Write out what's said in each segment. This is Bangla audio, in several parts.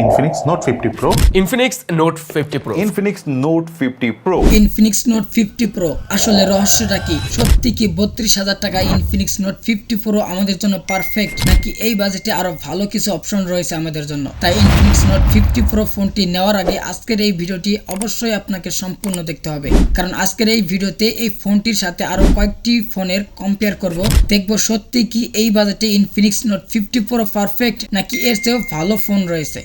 Infinix Note 50 Pro, Infinix Note fifty Pro Infinix Note 50 Pro. Infinix Note fifty Pro আসলে রহস্যটা কি? সত্যি কি বত্রিশ হাজার টাকা ইনফিনিক্স নোট ফিফটি প্রো আমাদের জন্য পারফেক্ট নাকি এই বাজেটে আরও ভালো কিছু অপশন রয়েছে আমাদের জন্য? তাই ইনফিনিক্স নোট ফিফটি প্রো ফোনটি নেওয়ার আগে আজকের এই ভিডিওটি অবশ্যই আপনাকে সম্পূর্ণ দেখতে হবে। কারণ আজকের এই ভিডিওতে এই ফোনটির সাথে আরও কয়েকটি ফোনের কম্পেয়ার করব। দেখব সত্যি কি এই বাজেটে Infinix note fifty pro perfect নাকি এর চেয়েও ভালো ফোন রয়েছে?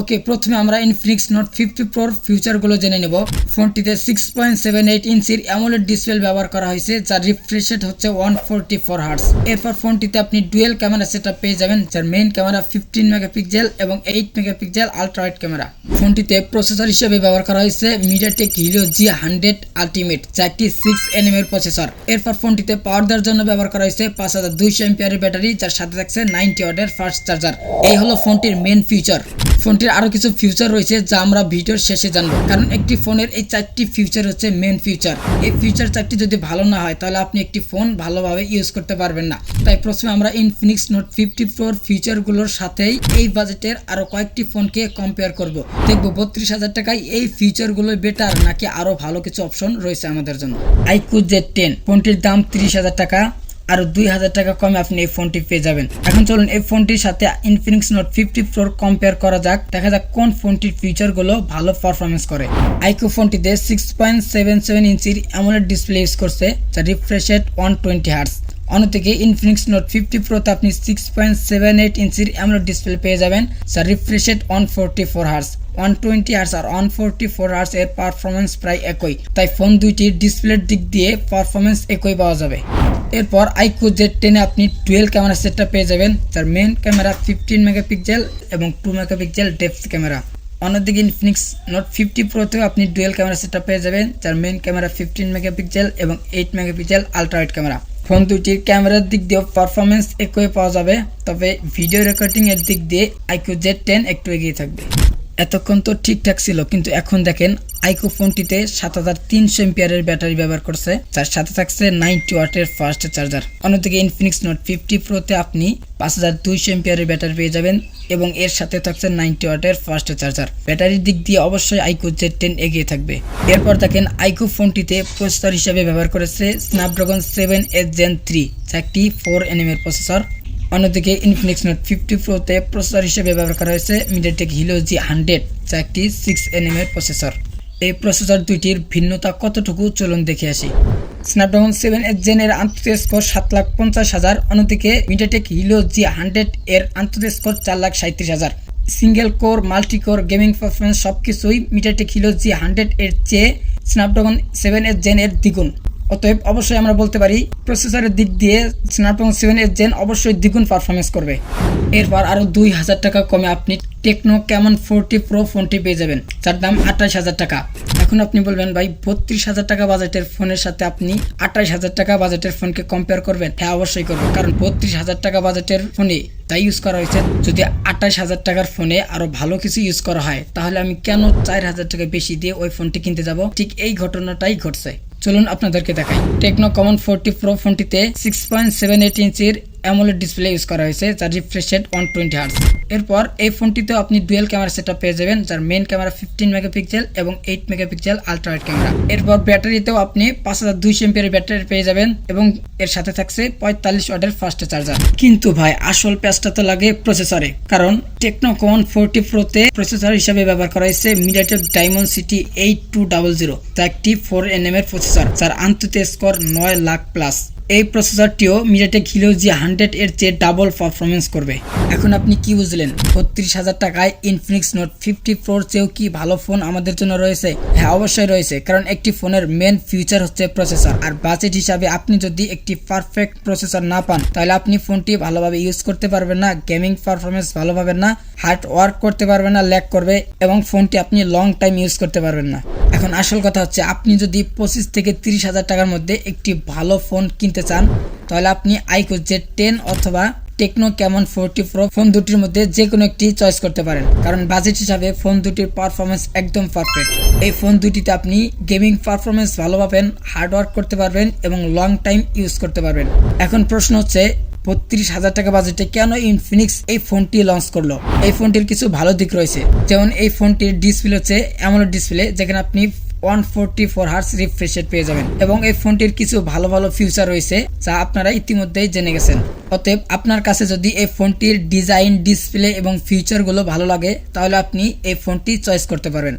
ওকে, প্রথমে আমরা ইনফিনিক্স নোট ফিফটি প্রোর ফিউচারগুলো জেনে নেব। ফোনটিতে সিক্স পয়েন্ট সেভেন এইট ইঞ্চির অ্যামোলেড ডিসপ্লে ব্যবহার করা হয়েছে, যার রিফ্রেশ রেট হচ্ছে ওয়ান ফোরটি ফোর হার্টস এরপর ফোনটিতে আপনি ডুয়েল ক্যামেরা সেট পেয়ে যাবেন, যার মেইন ক্যামেরা ফিফটিন মেগাপিক্সেল এবং eight megapixel ultra wide camera ফোনটিতে প্রসেসর হিসেবে ব্যবহার করা হয়েছে MediaTek Helio G hundred ultimate যা একটি সিক্স এনএম এর প্রসেসর এরপর ফোনটিতে পাওয়ার দেওয়ার জন্য ব্যবহার করা হয়েছে পাঁচ হাজার দুইশো এমপিয়ারের ব্যাটারি, যার সাথে থাকছে নাইনটি ওয়াটের ফাস্ট চার্জার এই হলো ফোনটির মেন ফিচার ফোনটির আরও কিছু ফিউচার রয়েছে যা আমরা ভিডিওর শেষে জানব। কারণ একটি ফোনের এই চারটি ফিউচার হচ্ছে মেন ফিউচার এই ফিউচার চারটি যদি ভালো না হয়, তাহলে আপনি একটি ফোন ভালোভাবে ইউজ করতে পারবেন না। তাই প্রথমে আমরা ইনফিনিক্স নোট ফিফটি ফোর ফিউচারগুলোর সাথেই এই বাজেটের আরও কয়েকটি ফোনকে কম্পেয়ার করব। দেখব বত্রিশ হাজার টাকায় এই ফিউচারগুলো বেটার নাকি আরও ভালো কিছু অপশন রয়েছে আমাদের জন্য। আইকু জেড টেন ফোনটির দাম তিরিশ হাজার টাকা। আরও দুই হাজার টাকা কমে আপনি এই ফোনটি পেয়ে যাবেন। এখন চলুন এই ফোনটির সাথে Infinix Note fifty four compare করা যাক। দেখা যাক কোন ফোনটির ফিচারগুলো ভালো পারফরমেন্স করে। আইকো ফোনটিতে সিক্স পয়েন্ট সেভেন সেভেন ইঞ্চির অ্যামোলেড ডিসপ্লে ইউজ করছে, যা refresh rate one twenty hertz অন্যদিকে ইনফিনিক্স নোট ফিফটি প্রোতে আপনি সিক্স পয়েন্ট সেভেন এইট ইঞ্চির অ্যামোলেড ডিসপ্লে পেয়ে যাবেন, যা refresh rate one forty four hertz one twenty hertz আর ওয়ান ফোরটি ফোর আর্স এর পারফরমেন্স প্রায় একই। তাই ফোন দুইটির ডিসপ্লের দিক দিয়ে পারফরমেন্স একই পাওয়া যাবে। এরপর আইকো জেড টেনে আপনি টুয়েলভ ক্যামেরা সেটটা পেয়ে যাবেন। যার মেন ক্যামেরা ফিফটিন মেগাপিক্সেল এবং টু মেগাপিক্সেল ডেপথ ক্যামেরা অন্যদিকে ইনফিনিক্স নোট ফিফটি প্রোতেও আপনি ডুয়েল ক্যামেরা সেটটা পেয়ে যাবেন। যার মেন ক্যামেরা ফিফটিন মেগাপিক্সেল এবং eight megapixel ultra wide camera phone দুটির ক্যামেরার দিক দিয়েও পারফরমেন্স একই পাওয়া যাবে, তবে ভিডিও রেকর্ডিংয়ের দিক দিয়ে আইকো জেড টেন একটু এগিয়ে থাকবে। এতক্ষণ তো ঠিকঠাক ছিল, কিন্তু এখন দেখেন আইকো ফোনটিতে সাত হাজার তিনশো এমপিয়ারের ব্যাটারি ব্যবহার করছে যার সাথে থাকছে নাইনটি ওয়াটের ফাস্ট চার্জার। অন্যদিকে ইনফিনিক্স নোট ফিফটি প্রোতে আপনি পাঁচ হাজার দুইশো এমপিয়ারের ব্যাটারি পেয়ে যাবেন এবং এর সাথে থাকছে নাইনটি ওয়াটের ফাস্ট চার্জার। ব্যাটারির দিক দিয়ে অবশ্যই আইকো জেড টেন এগিয়ে থাকবে। এরপর দেখেন আইকো ফোনটিতে প্রসেসর হিসেবে ব্যবহার করেছে Snapdragon seven S Gen three যা একটি ফোর এনএম এর প্রসেসর অন্যদিকে ইনফিনিক্স নোট ফিফটি প্রোতে প্রসেসর হিসেবে ব্যবহার করা হয়েছে মিডিয়াটেক হিলো জি হান্ড্রেড যা একটি সিক্স এনএম এর প্রসেসর এই প্রসেসর দুইটির ভিন্নতা কতটুকু চলুন দেখে আসি। স্ন্যাপড্রাগন সেভেন এর আন্তর্জাতিক স্কোর সাত লাখ পঞ্চাশ হাজার, অন্যদিকে মিডিয়াটেক হিলো জি হান্ড্রেড এর আন্তর্জাতিক স্কোর চার লাখ সাঁত্রিশ হাজার। Single core multi core gaming performance সব কিছুই মিডিয়াটেক হিলো জি হান্ড্রেড এর চেয়ে স্ন্যাপড্রাগন সেভেন এর দ্বিগুণ। অতএব অবশ্যই আমরা বলতে পারি প্রসেসরের দিক দিয়ে স্ন্যাপড্রাগন সেভেন এর জেন অবশ্যই দ্বিগুণ পারফরমেন্স করবে। এরপর আরও দুই হাজার টাকা কমে আপনি টেকনো ক্যামন ফোরটি প্রো ফোনটি পেয়ে যাবেন, যার দাম আঠাশ হাজার টাকা। এখন আপনি বলবেন, ভাই, বত্রিশ হাজার টাকা বাজেটের ফোনের সাথে আপনি আঠাশ হাজার টাকা বাজেটের ফোনকে কম্পেয়ার করবেন? হ্যাঁ অবশ্যই করবেন কারণ বত্রিশ হাজার টাকা বাজেটের ফোনে তাই ইউজ করা হয়েছে, যদি আঠাশ হাজার টাকার ফোনে আরও ভালো কিছু ইউজ করা হয়, তাহলে আমি কেন চার হাজার টাকা বেশি দিয়ে ওই ফোনটি কিনতে যাব? ঠিক এই ঘটনাটাই ঘটছে। চলুন আপনাদেরকে দেখাই। টেকনো কমন ফোরটি প্রো ফোনটিতে সিক্স পয়েন্ট সেভেন এইট ইঞ্চির অ্যামোলেড ডিসপ্লে ইউজ করা হয়েছে, যার refresh rate one twenty hertz এরপর এই ফোনটিতেও আপনি ডুয়েল ক্যামেরা সেট পেয়ে যাবেন, যার মেন ক্যামেরা ফিফটিন মেগাপিক্সেল এবং eight megapixel ultra wide camera এরপর ব্যাটারিতেও আপনি পাঁচ হাজার দুইশো এমপিয়ার ব্যাটারি পেয়ে যাবেন এবং এর সাথে থাকছে পঁয়তাল্লিশ ওয়াটের ফাস্ট চার্জার কিন্তু ভাই, আসল প্যাচটা তো লাগে প্রসেসরে কারণ টেকনো কমন ফোরটি প্রোতে প্রসেসর হিসেবে ব্যবহার করা হয়েছে MediaTek Dimensity eight two double zero যা একটি ফোর এনএম এর প্রসেসর যার আন্তর্জাতিক স্কোর নয় লাখ প্লাস এই প্রসেসরটিও মিডিয়াটেক হিলো জি হান্ড্রেড এর চেয়ে ডাবল পারফরমেন্স করবে। এখন আপনি কি বুঝলেন? বত্রিশ হাজার টাকায় ইনফিনিক্স নোট ফিফটি ফোর চেয়েও কি ভালো ফোন আমাদের জন্য রয়েছে? হ্যাঁ অবশ্যই রয়েছে, কারণ একটি ফোনের মেন ফিউচার হচ্ছে প্রসেসর আর বাজেট হিসাবে আপনি যদি একটি পারফেক্ট প্রসেসর না পান, তাহলে আপনি ফোনটি ভালোভাবে ইউজ করতে পারবেন না গেমিং পারফরমেন্স ভালো পাবেন না হার্ড ওয়ার্ক করতে পারবেন না ল্যাক করবে, এবং ফোনটি আপনি লং টাইম ইউজ করতে পারবেন না। এখন আসল কথা হচ্ছে, আপনি যদি পঁচিশ থেকে তিরিশ হাজার টাকার মধ্যে একটি ভালো ফোন কিনতে চান, তাহলে আপনি আইকো জেড টেন অথবা Tecno Camon forty Pro phone দুটির মধ্যে যে কোনো একটি চয়েস করতে পারেন। কারণ বাজেট হিসাবে ফোন দুটির পারফরমেন্স একদম পারফেক্ট এই ফোন দুটিতে আপনি গেমিং পারফরমেন্স ভালো পাবেন হার্ড ওয়ার্ক করতে পারবেন এবং লং টাইম ইউজ করতে পারবেন। এখন প্রশ্ন হচ্ছে বত্রিশ হাজার টাকা বাজেটে কেন ইনফিনিক্স এই ফোনটি লঞ্চ করল? এই ফোনটির কিছু ভালো দিক রয়েছে। যেমন এই ফোনটির ডিসপ্লে হচ্ছে এমন ডিসপ্লে যেখানে আপনি one forty four hertz refresh পেয়ে যাবেন এবং এই ফোনটির কিছু ভালো ভালো ফিউচার রয়েছে যা আপনারা ইতিমধ্যেই জেনে গেছেন। অতএব আপনার কাছে যদি এই ফোনটির ডিজাইন ডিসপ্লে এবং ফিউচারগুলো ভালো লাগে, তাহলে আপনি এই ফোনটি চয়েস করতে পারবেন।